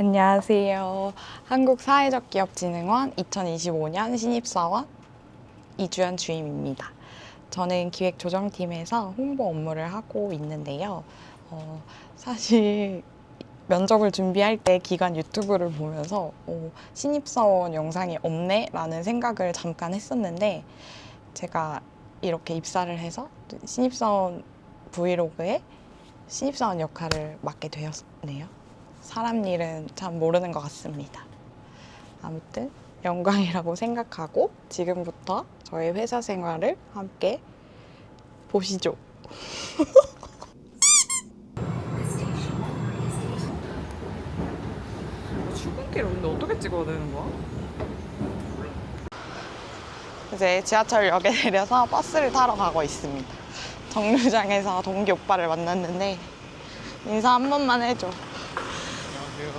안녕하세요. 한국사회적기업진흥원 2025년 신입사원 이주연 주임입니다. 저는 기획조정팀에서 홍보 업무를 하고 있는데요. 어, 사실 면접을 준비할 때 기관 유튜브를 보면서 어, 신입사원 영상이 없네? 라는 생각을 잠깐 했었는데 제가 이렇게 입사를 해서 신입사원 브이로그에 신입사원 역할을 맡게 되었네요. 사람 일은 참 모르는 것 같습니다. 아무튼 영광이라고 생각하고 지금부터 저의 회사 생활을 함께 보시죠. 출근길을 근데 어떻게 찍어야 되는 거야? 이제 지하철역에 내려서 버스를 타러 가고 있습니다. 정류장에서 동기 오빠를 만났는데 인사 한 번만 해줘.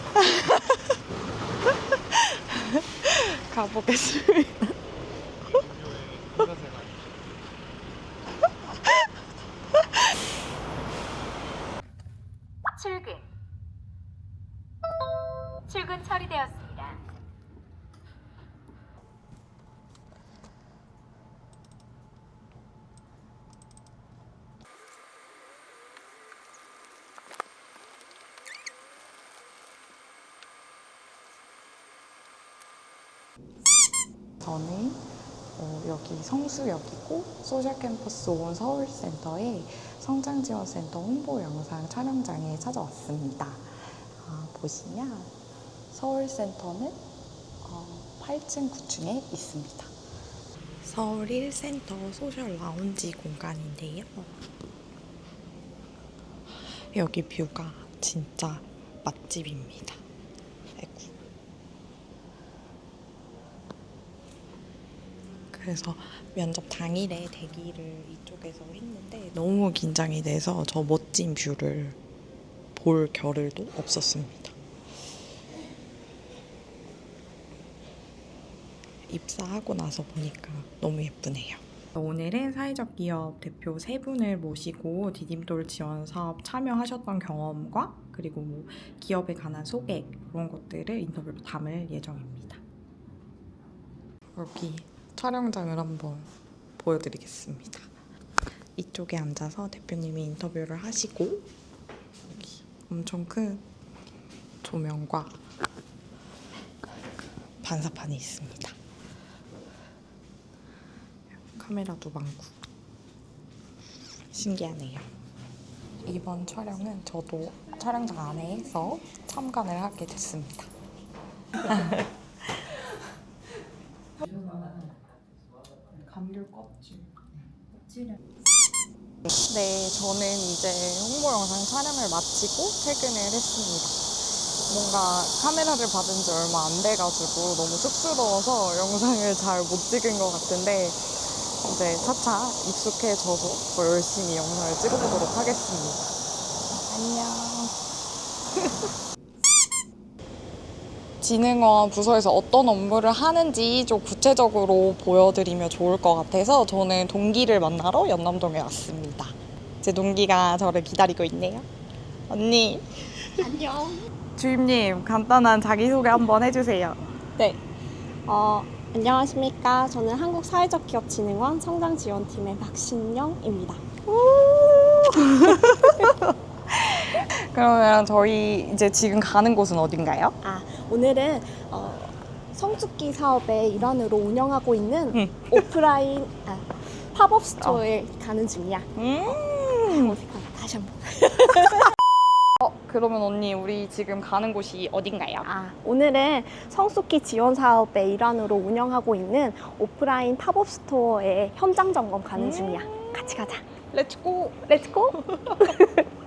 가보겠습니다. 출근. 출근 처리되었습니다. 저는 어, 여기 성수역이고 소셜캠퍼스 온 서울센터의 성장지원센터 홍보 영상 촬영장에 찾아왔습니다. 아, 보시면 서울센터는 어, 8층, 9층에 있습니다. 서울 1센터 소셜 라운지 공간인데요. 여기 뷰가 진짜 맛집입니다. 아이고. 그래서 면접 당일에 대기를 이쪽에서 했는데 너무 긴장이 돼서 저 멋진 뷰를 볼 겨를도 없었습니다. 입사하고 나서 보니까 너무 예쁘네요. 오늘은 사회적 기업 대표 세 분을 모시고 디딤돌 지원 사업 참여하셨던 경험과 그리고 뭐 기업에 관한 소개 그런 것들을 인터뷰로 담을 예정입니다. 여기 촬영장을 한번 보여드리겠습니다. 이쪽에 앉아서 대표님이 인터뷰를 하시고 여기 엄청 큰 조명과 반사판이 있습니다. 카메라도 많고 신기하네요. 이번 촬영은 저도 촬영장 안에서 참관을 하게 됐습니다. 네, 저는 이제 홍보 영상 촬영을 마치고 퇴근을 했습니다. 뭔가 카메라를 받은 지 얼마 안 돼가지고 너무 쑥스러워서 영상을 잘 못 찍은 것 같은데 이제 차차 익숙해져서 더 열심히 영상을 찍어보도록 하겠습니다. 안녕. 진흥원 부서에서 어떤 업무를 하는지 좀 구체적으로 보여드리면 좋을 것 같아서 저는 동기를 만나러 연남동에 왔습니다. 제 동기가 저를 기다리고 있네요. 언니. 안녕. 주임님, 간단한 자기소개 한번 해주세요. 네. 어, 안녕하십니까. 저는 한국 사회적 기업 진흥원 성장 지원팀의 박신영입니다. 그러면 저희 이제 지금 가는 곳은 어딘가요? 아, 오늘은 어, 성숙기 사업의 일환으로 운영하고 있는 응. 오프라인 아, 팝업 스토어에 가는 중이야. 음. 어색하다. 다시 한 번. 어, 그러면 언니, 우리 지금 가는 곳이 어딘가요? 아, 오늘은 성숙기 지원 사업의 일환으로 운영하고 있는 오프라인 팝업 스토어의 현장 점검 가는 음. 중이야. 같이 가자. 렛츠고! 렛츠고.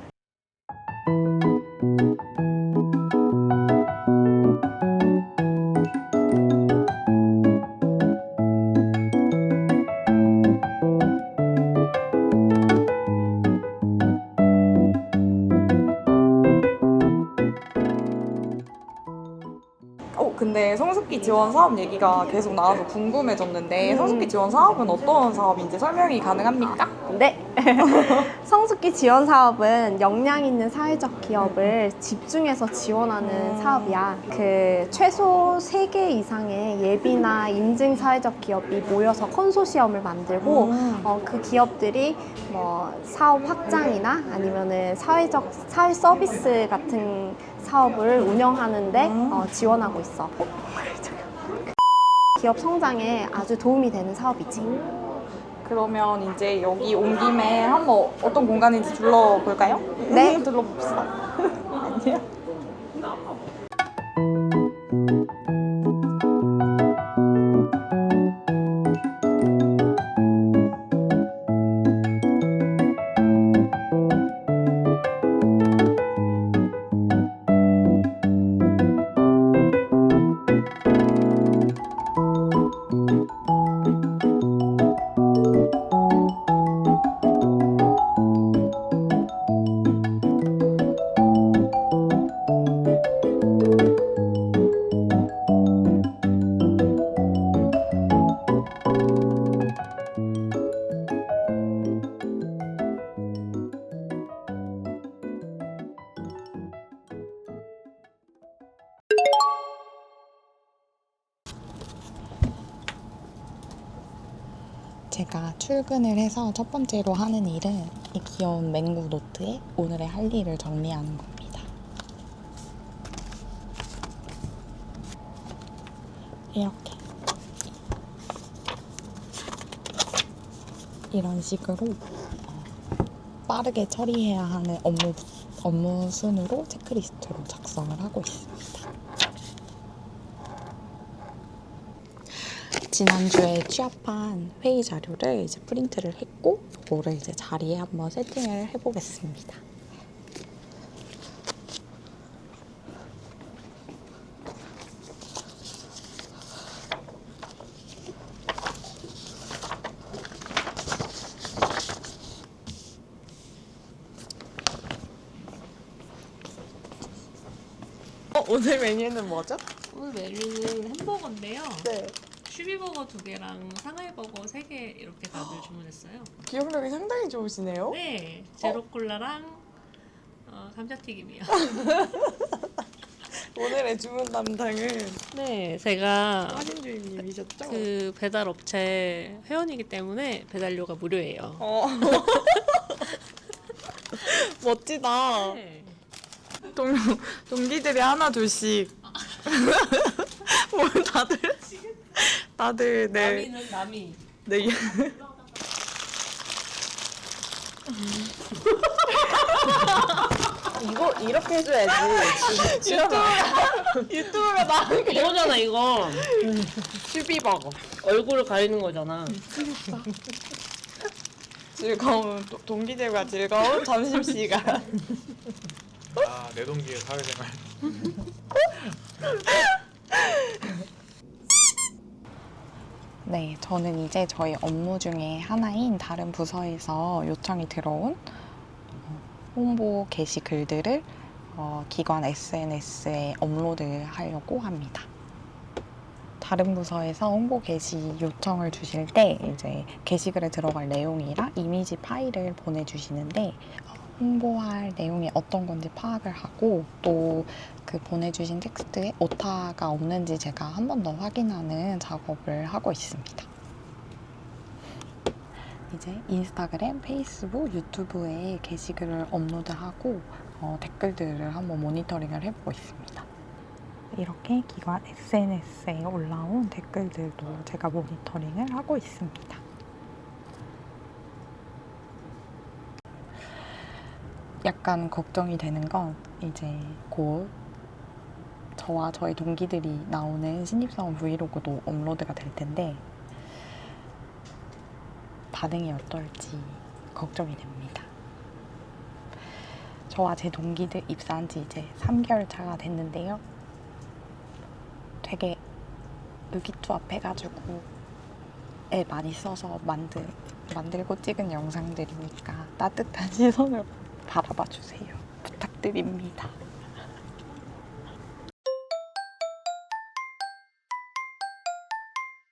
지원 사업 얘기가 계속 나와서 궁금해졌는데 음. 성숙기 지원 사업은 어떤 사업인지 설명이 가능합니까? 네. 성숙기 지원 사업은 역량 있는 사회적 기업을 집중해서 지원하는 사업이야. 그 최소 3개 이상의 예비나 인증 사회적 기업이 모여서 컨소시엄을 만들고 어, 그 기업들이 뭐 사업 확장이나 아니면은 사회적 사회 서비스 같은 사업을 운영하는데 어, 지원하고 있어. 기업 성장에 아주 도움이 되는 사업이지. 그러면 이제 여기 온 김에 한번 어떤 공간인지 둘러볼까요? 네. 둘러봅시다. 안녕. 제가 출근을 해서 첫 번째로 하는 일은 이 귀여운 맹구 노트에 오늘의 할 일을 정리하는 겁니다. 이렇게 이런 식으로 어, 빠르게 처리해야 하는 업무 업무 순으로 체크리스트로 작성을 하고 있습니다. 지난주에 취합한 회의 자료를 이제 프린트를 했고 이거를 이제 자리에 한번 세팅을 해보겠습니다. 어, 오늘 메뉴는 뭐죠? 오늘 메뉴는 햄버거인데요. 네. 슈비버거 두 개랑 상하이버거 세 개 이렇게 다들 주문했어요. 기억력이 상당히 좋으시네요. 네, 제로 콜라랑 어, 감자튀김이요. 오늘의 주문 담당은 네, 제가 할인 주임님이셨죠? 그 배달 업체 회원이기 때문에 배달료가 무료예요. 어. 멋지다. 네. 동, 동기들이 하나 둘씩 뭘 다들 다들 네, 남이는 남이. 네. 이거 이렇게 해줘야지. 유튜브가 게 이거잖아 이거. 슈비 버거 얼굴을 가리는 거잖아. 즐거운 도- 동기들과 즐거운 점심 시간 아, 내 동기의 사회생활. 네, 저는 이제 저희 업무 중에 하나인 다른 부서에서 요청이 들어온 어, 홍보 게시 글들을 어, 기관 SNS에 업로드 하려고 합니다. 다른 부서에서 홍보 게시 요청을 주실 때 이제 게시글에 들어갈 내용이랑 이미지 파일을 보내주시는데 어, 홍보할 내용이 어떤 건지 파악을 하고 또 그 보내주신 텍스트에 오타가 없는지 제가 한 번 더 확인하는 작업을 하고 있습니다. 이제 인스타그램, 페이스북, 유튜브에 게시글을 업로드하고 어, 댓글들을 한번 모니터링을 해보고 있습니다. 이렇게 기관 SNS에 올라온 댓글들도 제가 모니터링을 하고 있습니다. 약간 걱정이 되는 건 이제 곧 저와 저희 동기들이 나오는 신입사원 브이로그도 업로드가 될 텐데 반응이 어떨지 걱정이 됩니다. 저와 제 동기들 입사한 지 이제 3개월 차가 됐는데요. 되게 의기투합해가지고 애 많이 써서 만들, 만들고 찍은 영상들이니까 따뜻한 시선으로 바라봐 주세요. 부탁드립니다.